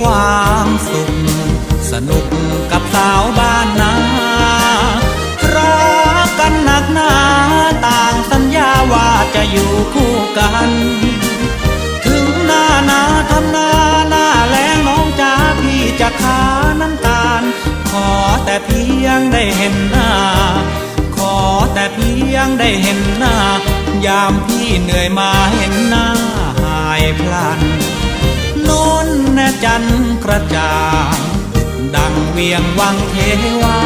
ความสุข สนุกกับสาวบ้านนารักกันหนักหนาต่างสัญญาว่าจะอยู่คู่กัน ถึงหน้านาทำนาหน้าแลงน้องจ้าพี่จะขาน้ำตาล ขอแต่เพียงได้เห็นหน้า ขอแต่เพียงได้เห็นหน้า ยามพี่เหนื่อยมาเห็นหน้าหายพลัน น่จันกระจ่างดังเวียงวังเทวา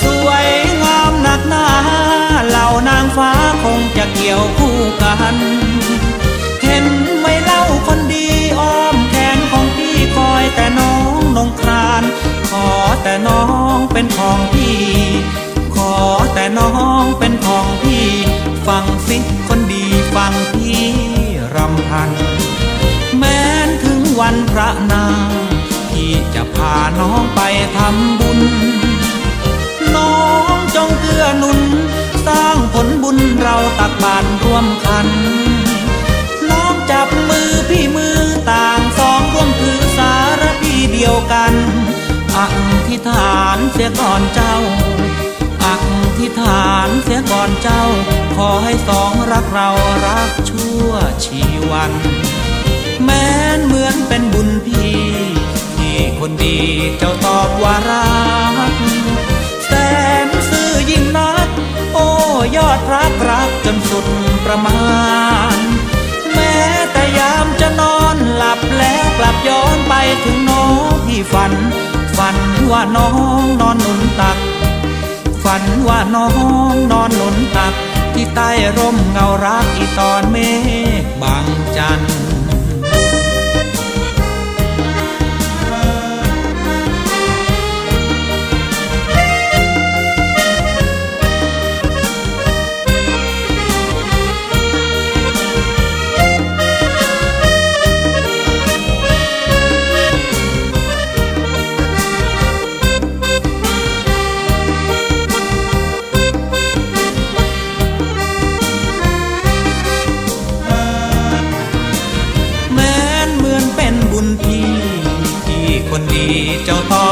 สวยงามหนักหนาเหล่านางฟ้าคงจะเกี่ยวคู่กัน วันพระนาที่จะพาน้องไปทำบุญ น้องจงเกื้อหนุน สร้างผลบุญเราตักบาตรร่วมกัน น้องจับมือพี่มือต่างสองร่วมถือสารพีเดียวกันอธิฐานเสียก่อนเจ้าอธิฐานเสียก่อนเจ้า ขอให้สองรักเรารักชั่วชีวัน แม้นเหมือนเป็นบุญพี่ที่คนดีเจ้าตอบว่ารักแสนซื่อยิ่งนัก โอ้ยอดรักรักจนสุดประมาณ แม้แต่ยามจะนอนหลับแล้วกลับย้อนไปถึงน้องที่ฝัน ฝันว่าน้องนอนหนุนตัก ฝันว่าน้องนอนหนุนตักที่ใต้ร่มเงารักอีตอน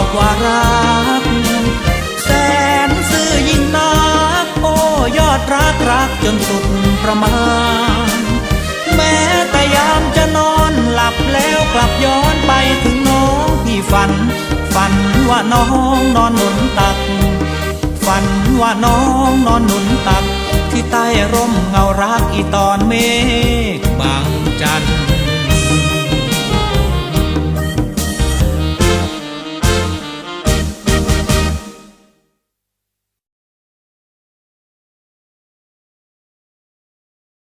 อบว่ารัก แสนซื่อยิ่งนักโอ้ยอดรักรักจนสุดประมาณ แม้แต่ยามจะนอนหลับแล้วกลับย้อนไปถึงน้องพี่ฝัน ฝันว่าน้องนอนหนุนตัก ฝันว่าน้องนอนหนุนตัก ที่ใต้ร่มเงารักอีตอนเมฆ